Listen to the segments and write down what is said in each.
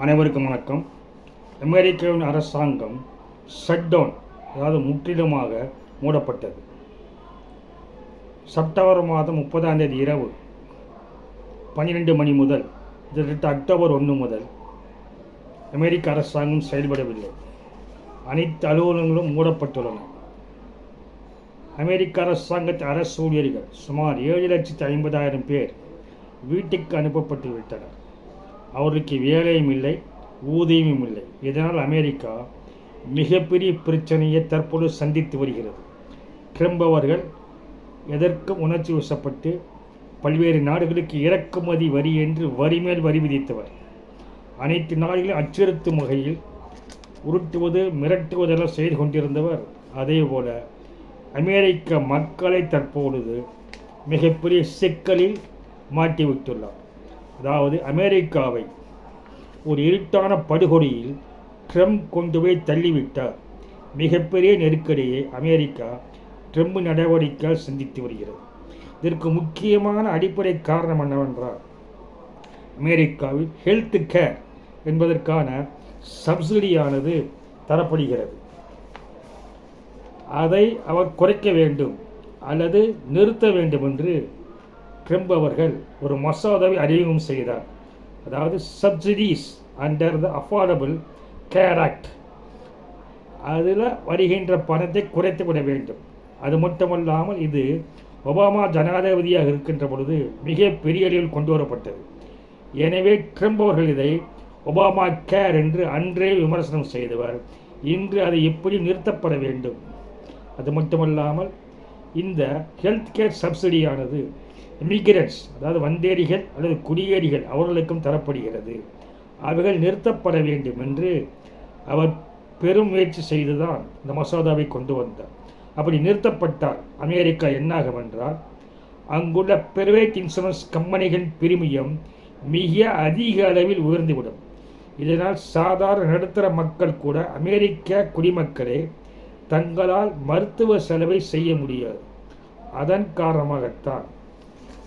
அனைவருக்கும் வணக்கம். அமெரிக்காவின் அரசாங்கம் ஷட்டவுன் அதாவது முற்றிலுமாக மூடப்பட்டது. செப்டம்பர் மாதம் முப்பதாம் தேதி இரவு பன்னிரெண்டு மணி முதல் கிட்டத்தட்ட அக்டோபர் ஒன்று முதல் அமெரிக்க அரசாங்கம் செயல்படவில்லை. அனைத்து அலுவலகங்களும் மூடப்பட்டுள்ளன. அமெரிக்க அரசாங்கத்தின் அரசு ஊழியர்கள் சுமார் ஏழு லட்சத்தி ஐம்பதாயிரம் பேர் வீட்டுக்கு அனுப்பப்பட்டு விட்டனர் அவர்களுக்கு வேலையும் இல்லை ஊதியமும் இல்லை. இதனால் அமெரிக்கா மிகப்பெரிய பிரச்சனையை தற்பொழுது சந்தித்து வருகிறது. ட்ரம்ப் அவர்கள் எதற்கும் உணர்ச்சி வசப்பட்டு பல்வேறு நாடுகளுக்கு இறக்குமதி வரி என்று வரி மேல் வரி விதித்தவர். அனைத்து நாடுகளையும் அச்சுறுத்தும் வகையில் உருட்டுவது மிரட்டுவதெல்லாம் செய்து கொண்டிருந்தவர். அதேபோல அமெரிக்க மக்களை தற்பொழுது மிகப்பெரிய சிக்கலில் மாட்டிவிட்டுள்ளார். அதாவது அமெரிக்காவை ஒரு இருட்டான படுகொடியில் ட்ரம்ப் கொண்டு போய் தள்ளிவிட்டார். மிகப்பெரிய நெருக்கடியை அமெரிக்கா ட்ரம்ப் நடவடிக்கையால் சந்தித்து வருகிறது. இதற்கு முக்கியமான அடிப்படை காரணம் என்னவென்றால் அமெரிக்காவில் ஹெல்த் கேர் என்பதற்கான சப்சிடியானது தரப்படுகிறது. அதை அவர் குறைக்க வேண்டும் அல்லது நிறுத்த வேண்டும் என்று ட்ரம்ப் அவர்கள் ஒரு மசோதாவை அறிமுகம் செய்தார். அதாவது subsidies under the affordable care act அதில் வருகின்ற பணத்தை குறைத்து விட வேண்டும். அது மட்டுமல்லாமல் இது ஒபாமா ஜனாதிபதியாக இருக்கின்ற பொழுது மிக பெரிய அளவில் கொண்டு வரப்பட்டது. எனவே ட்ரம்ப் அவர்கள் இதை ஒபாமா கேர் என்று அன்றே விமர்சனம் செய்தவர். இன்று அது எப்படி நிறுத்தப்பட வேண்டும்? அது மட்டுமல்லாமல் இந்த ஹெல்த் கேர் சப்சிடியானது இமிகிரண்ட்ஸ் அதாவது வந்தேரிகள் அல்லது குடியேறிகள் அவர்களுக்கும் தரப்படுகிறது. அவைகள் நிறுத்தப்பட வேண்டும் என்று அவர் பெரும் முயற்சி செய்துதான் இந்த மசோதாவை கொண்டு வந்தார். அப்படி நிறுத்தப்பட்டால் அமெரிக்கா என்னாகும் என்றால் அங்குள்ள பிரைவேட் இன்சூரன்ஸ் கம்பெனிகள் பிரிமியம் மிக அதிக அளவில் உயர்ந்துவிடும். இதனால் சாதாரண நடுத்தர மக்கள் கூட அமெரிக்க குடிமக்களே தங்களால் மருத்துவ செலவை செய்ய முடியாது. அதன் காரணமாகத்தான்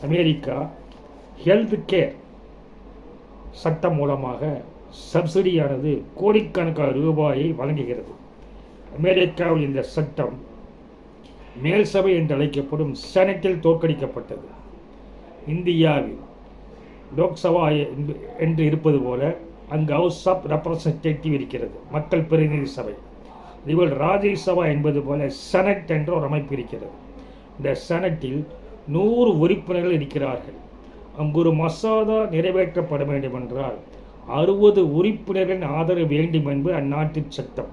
அமெரிக்கா ஹெல்த் கேர் சட்டம் மூலமாக சப்சிடியானது கோடிக்கணக்கான ரூபாயை வழங்குகிறது. அமெரிக்காவில் இந்த சட்டம் மேல் சபை என்று அழைக்கப்படும் செனட்டில் தோற்கடிக்கப்பட்டது. இந்தியாவில் லோக்சபா என்று இருப்பது போல அங்கு ஹவுஸ் ஆஃப் ரெப்ரசன்டேட்டிவ் இருக்கிறது மக்கள் பிரதிநிதி சபை. இதுபோல் ராஜ்யசபா என்பது போல செனட் என்ற ஒரு அமைப்பு இருக்கிறது. இந்த செனட்டில் நூறு உறுப்பினர்கள் இருக்கிறார்கள். அங்கு ஒரு மசோதா நிறைவேற்றப்பட வேண்டும் என்றால் அறுபது உறுப்பினர்களின் ஆதரவு வேண்டும் என்பது அந்நாட்டு சட்டம்.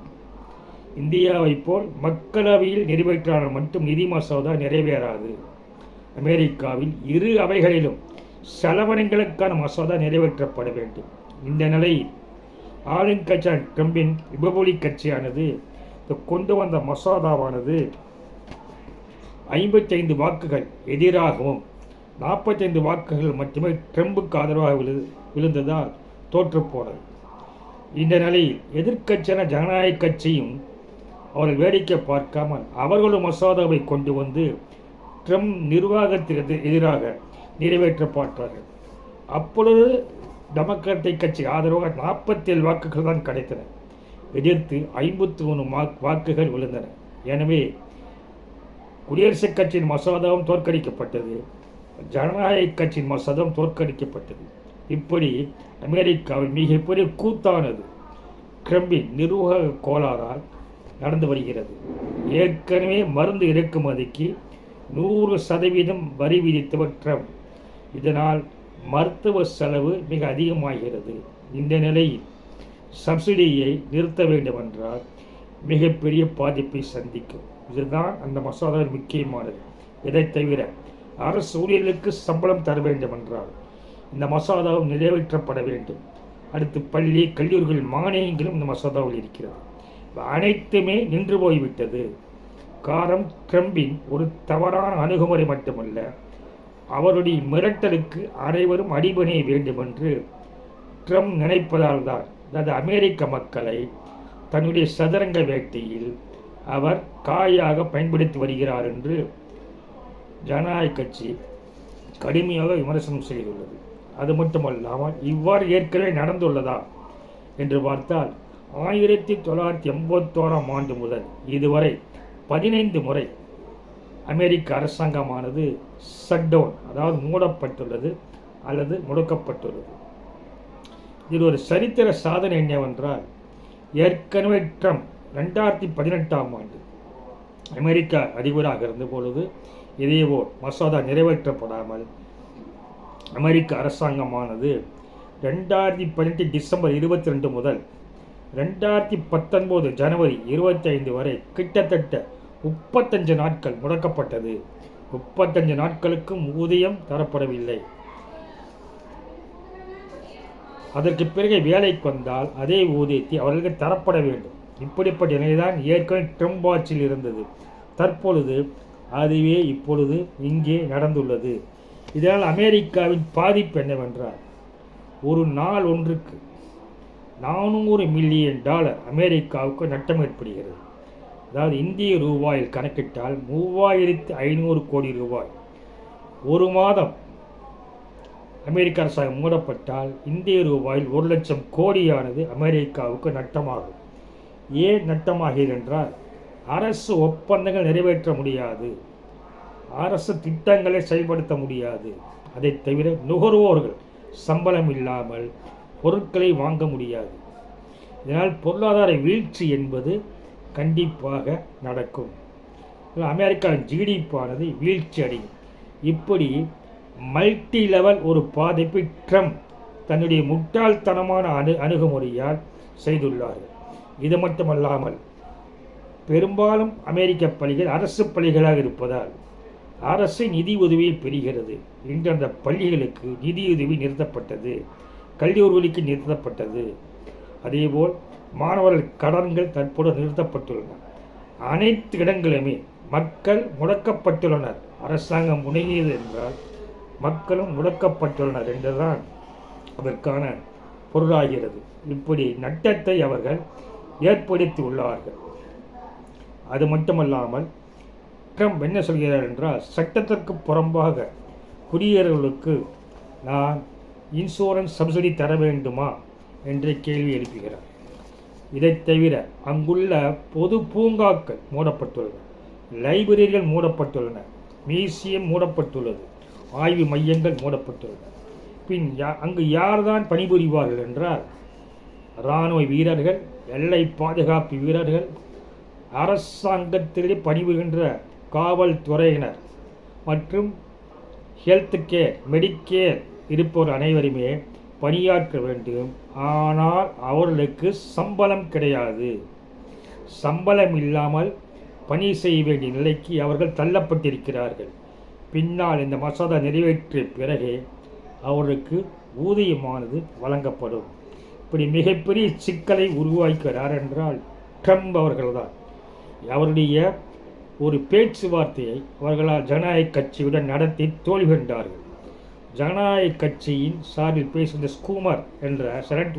இந்தியாவைப் போல் மக்களவையில் நிறைவேற்றாளர் மட்டும் நிதி மசோதா நிறைவேறாது. அமெரிக்காவில் இரு அவைகளிலும் செலவணங்களுக்கான மசோதா நிறைவேற்றப்பட வேண்டும். இந்த நிலையில் ஆளுங்கட்சியான ட்ரம்பின் ரிபப்ளிக் கட்சியானது கொண்டு வந்த மசோதாவானது ஐம்பத்தைந்து வாக்குகள் எதிராகவும் நாற்பத்தைந்து வாக்குகள் மட்டுமே ட்ரம்புக்கு ஆதரவாக விழு விழுந்ததால் தோற்றுப்போனது. இந்த நிலையில் எதிர்க்கட்சியான ஜனநாயக கட்சியும் அவர்கள் வேடிக்கை பார்க்காமல் அவர்களும் மசோதாவை கொண்டு வந்து ட்ரம்ப் நிர்வாகத்திற்கு எதிராக நிறைவேற்ற பார்த்தார்கள். அப்பொழுது டெமோக்ராட்டிக் கட்சி ஆதரவாக நாற்பத்தேழு வாக்குகள் தான் கிடைத்தன. எதிர்த்து ஐம்பத்தி மூணு வாக்குகள் விழுந்தன. எனவே குடியரசுக் கட்சியின் மசோதாவும் தோற்கடிக்கப்பட்டது. ஜனநாயக கட்சியின் மசோதாவும் தோற்கடிக்கப்பட்டது. இப்படி அமெரிக்காவில் மிகப்பெரிய கூத்தானது கிரம்பின் நிர்வாக கோளாறால் நடந்து வருகிறது. ஏற்கனவே மருந்து இறக்குமதிக்கு நூறு சதவீதம் வரி விதித்தவர் ட்ரம்ப். இதனால் மருத்துவ செலவு மிக அதிகமாகிறது. இந்த நிலையில் சப்சிடியை நிறுத்த வேண்டுமென்றால் மிகப்பெரிய பாதிப்பை சந்திக்கும். இதுதான் அந்த மசோதாவில் முக்கியமானது. இதை தவிர அரசு ஊழியர்களுக்கு சம்பளம் தர வேண்டுமென்றால் இந்த மசோதாவும் நிறைவேற்றப்பட வேண்டும். அடுத்து பள்ளி கல்லூரிகள் மானியங்களும் இந்த மசோதாவில் இருக்கிறது. அனைத்துமே நின்று போய்விட்டது. காரம் ட்ரம்பின் ஒரு தவறான அணுகுமுறை மட்டுமல்ல அவருடைய மிரட்டலுக்கு அனைவரும் அடிபணிய வேண்டும் என்று ட்ரம்ப் நினைப்பதால் தான் அதாவது அமெரிக்க மக்களை தன்னுடைய சதுரங்க வேட்டையில் அவர் காயாக பயன்படுத்தி வருகிறார் என்று ஜனநாயக கட்சி கடுமையாக விமர்சனம் செய்துள்ளது. அது மட்டுமல்லாமல் இவ்வாறு ஏற்கனவே நடந்துள்ளதா என்று பார்த்தால் ஆயிரத்தி தொள்ளாயிரத்தி எண்பத்தோராம் ஆண்டு முதல் இதுவரை பதினைந்து முறை அமெரிக்க அரசாங்கமானது ஷட்டவுன் அதாவது மூடப்பட்டுள்ளது அல்லது முடக்கப்பட்டுள்ளது. இது ஒரு சரித்திர சாதனை என்னவென்றால் ஏற்கனவே ட்ரம்ப் ரெண்டாயிரத்தி பதினெட்டாம் ஆண்டு அமெரிக்கா அதிபராக இருந்த பொழுது இதேபோல் மசோதா நிறைவேற்றப்படாமல் அமெரிக்க அரசாங்கமானது ரெண்டாயிரத்தி பதினெட்டு டிசம்பர் இருபத்தி ரெண்டு முதல் ரெண்டாயிரத்தி பத்தொன்பது ஜனவரி இருபத்தி ஐந்து வரை கிட்டத்தட்ட முப்பத்தஞ்சு நாட்கள் முடக்கப்பட்டது. முப்பத்தஞ்சு நாட்களுக்கும் ஊதியம் தரப்படவில்லை. அதற்கு பிறகு வேலைக்கு வந்தால் அதே ஊதியத்தை அவர்களுக்கு தரப்பட வேண்டும். இப்படிப்பட்ட நிலைதான் ஏற்கனவே ட்ரம்ப் ஆட்சியில் இருந்தது. தற்பொழுது அதுவே இப்பொழுது இங்கே நடந்துள்ளது. இதனால் அமெரிக்காவின் பாதிப்பு என்னவென்றால் ஒரு நாள் ஒன்றுக்கு நானூறு மில்லியன் டாலர் அமெரிக்காவுக்கு நட்டம் ஏற்படுகிறது. அதாவது இந்திய ரூபாயில் கணக்கிட்டால் மூவாயிரத்து ஐநூறு கோடி ரூபாய். ஒரு மாதம் அமெரிக்க அரசாங்கம் மூடப்பட்டால் இந்திய ரூபாயில் ஒரு லட்சம் கோடியானது அமெரிக்காவுக்கு நட்டமாகும். ஏன் நட்டமாகிறது என்றால் அரசு ஒப்பந்தங்கள் நிறைவேற்ற முடியாது. அரசு திட்டங்களை செயல்படுத்த முடியாது. அதை தவிர நுகர்வோர்கள் சம்பளம் இல்லாமல் பொருட்களை வாங்க முடியாது. இதனால் பொருளாதார வீழ்ச்சி என்பது கண்டிப்பாக நடக்கும். அமெரிக்காவின் ஜிடிபானது வீழ்ச்சி அடையும். இப்படி மல்டி லெவல் ஒரு பாதிப்பு ட்ரம்ப் தன்னுடைய முட்டாள்தனமான அணு அணுகுமுறையால் செய்துள்ளார்கள். இது மட்டுமல்லாமல் பெரும்பாலும் அமெரிக்க பள்ளிகள் அரசு பள்ளிகளாக இருப்பதால் அரசு நிதி உதவியை பெறுகிறது. இன்று அந்த பள்ளிகளுக்கு நிதியுதவி நிறுத்தப்பட்டது. கல்லூரிகளுக்கு நிறுத்தப்பட்டது. அதேபோல் மாணவர்கள் கடன்கள் தற்போது நிறுத்தப்பட்டுள்ளன. அனைத்து இடங்களுமே மக்கள் முடக்கப்பட்டுள்ளனர். அரசாங்கம் முடங்கியது என்றால் மக்களும் முடக்கப்பட்டுள்ளனர் என்றுதான் அதற்கான பொருளாகிறது. இப்படி நட்டத்தை அவர்கள் ஏற்படுத்தி உள்ளார்கள் அது மட்டுமல்லாமல் ட்ரம்ப் என்ன சொல்கிறார் என்றால் சட்டத்திற்கு புறம்பாக குடியேறர்களுக்கு நான் இன்சூரன்ஸ் சப்சிடி தர வேண்டுமா என்று கேள்வி எழுப்புகிறார். இதை தவிர அங்குள்ள பொது பூங்காக்கள் மூடப்பட்டுள்ளன லைப்ரரிகள் மூடப்பட்டுள்ளன மியூசியம் மூடப்பட்டுள்ளது ஆய்வு மையங்கள் மூடப்பட்டுள்ளன. பின் யா அங்கு யார்தான் பணிபுரிவார்கள் என்றால் இராணுவ வீரர்கள் எல்லை பாதுகாப்பு வீரர்கள் அரசாங்கத்திலே பணிபுரிகின்ற காவல்துறையினர் மற்றும் ஹெல்த் கேர் மெடிக்கேர் இருப்போர் அனைவருமே பணியாற்ற வேண்டும். ஆனால் அவர்களுக்கு சம்பளம் கிடையாது. சம்பளம் இல்லாமல் பணி செய்ய வேண்டிய நிலைக்கு அவர்கள் தள்ளப்பட்டிருக்கிறார்கள். பின்னால் இந்த மசோதா நிறைவேற்றிய பிறகே அவர்களுக்கு ஊதியமானது வழங்கப்படும். இப்படி மிகப்பெரிய சிக்கலை உருவாக்கிறார் என்றால் ட்ரம்ப் அவர்கள்தான். அவருடைய ஒரு பேச்சுவார்த்தையை அவர்களால் ஜனநாயக கட்சியுடன் நடத்தி தோல்வி கண்டார்கள். ஜனநாயக கட்சியின் சார்பில் பேசுகிற ஸ்கூமர் என்ற செனட்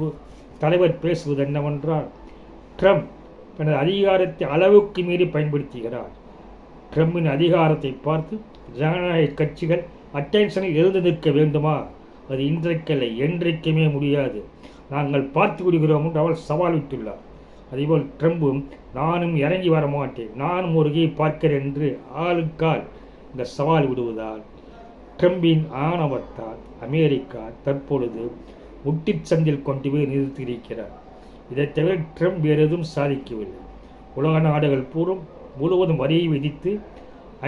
தலைவர் பேசுவது என்னவென்றால் ட்ரம்ப் தனது அதிகாரத்தை அளவுக்கு மீறி பயன்படுத்துகிறார். ட்ரம்பின் அதிகாரத்தை பார்த்து ஜனநாயக கட்சிகள் அட்டென்ஷனில் எழுந்து நிற்க வேண்டுமா? அது இன்றைக்கல்ல என்றைக்குமே முடியாது. நாங்கள் பார்த்து விடுகிறோம் என்று அவள் சவால் விட்டுள்ளார். அதேபோல் ட்ரம்பும் நானும் இறங்கி வர மாட்டேன். நானும் ஒரு கை பார்க்கிறேன் என்று ஆளுக்கால் இந்த சவால் விடுவதால் ட்ரம்பின் ஆணவத்தால் அமெரிக்கா தற்பொழுது முட்டிச்சந்தில் கொண்டு போய் நிறுத்தியிருக்கிறார். இதை தவிர ட்ரம்ப் வேறு எதுவும் சாதிக்கவில்லை. உலக நாடுகள் பூரும் முழுவதும் வரியை விதித்து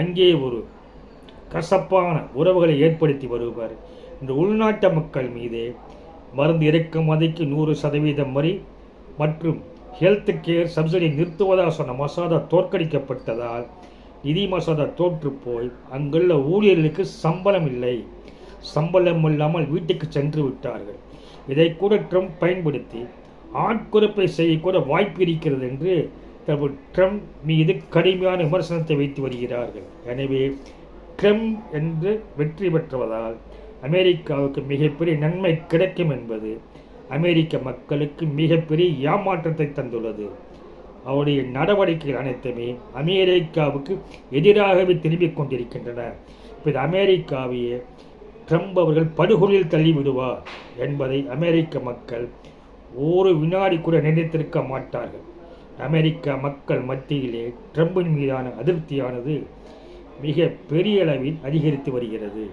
அங்கே ஒரு கசப்பான உறவுகளை ஏற்படுத்தி வருவார். இந்த உள்நாட்டு மக்கள் மீது மருந்து இறக்குமதிக்கு நூறு சதவீதம் வரி. மற்றும் ஹெல்த் கேர் சப்சிடி நிறுத்துவதாக சொன்ன மசோதா தோற்கடிக்கப்பட்டதால் நிதி மசோதா தோற்று போய் அங்குள்ள ஊழியர்களுக்கு சம்பளம் இல்லை. சம்பளம் இல்லாமல் வீட்டுக்கு சென்று விட்டார்கள். இதை கூட ட்ரம்ப் பயன்படுத்தி ஆட்குறைப்பை செய்யக்கூட வாய்ப்பு இருக்கிறது என்று ட்ரம்ப் மீது கடுமையான விமர்சனத்தை வைத்து வருகிறார்கள். எனவே ட்ரம்ப் என்று வெற்றி பெற்றுவதால் அமெரிக்காவுக்கு மிகப்பெரிய நன்மை கிடைக்கும் என்பது அமெரிக்க மக்களுக்கு மிகப்பெரிய ஏமாற்றத்தை தந்துள்ளது. அவருடைய நடவடிக்கைகள் அனைத்துமே அமெரிக்காவுக்கு எதிராகவே திரும்பிக் கொண்டிருக்கின்றன. இப்போ இது அமெரிக்காவையே ட்ரம்ப் அவர்கள் படுகொலில் தள்ளிவிடுவார் என்பதை அமெரிக்க மக்கள் ஒரு வினாடி கூட நினைத்திருக்க மாட்டார்கள். அமெரிக்க மக்கள் மத்தியிலே ட்ரம்பின் மீதான அதிருப்தியானது மிக பெரிய அளவில் அதிகரித்து வருகிறது.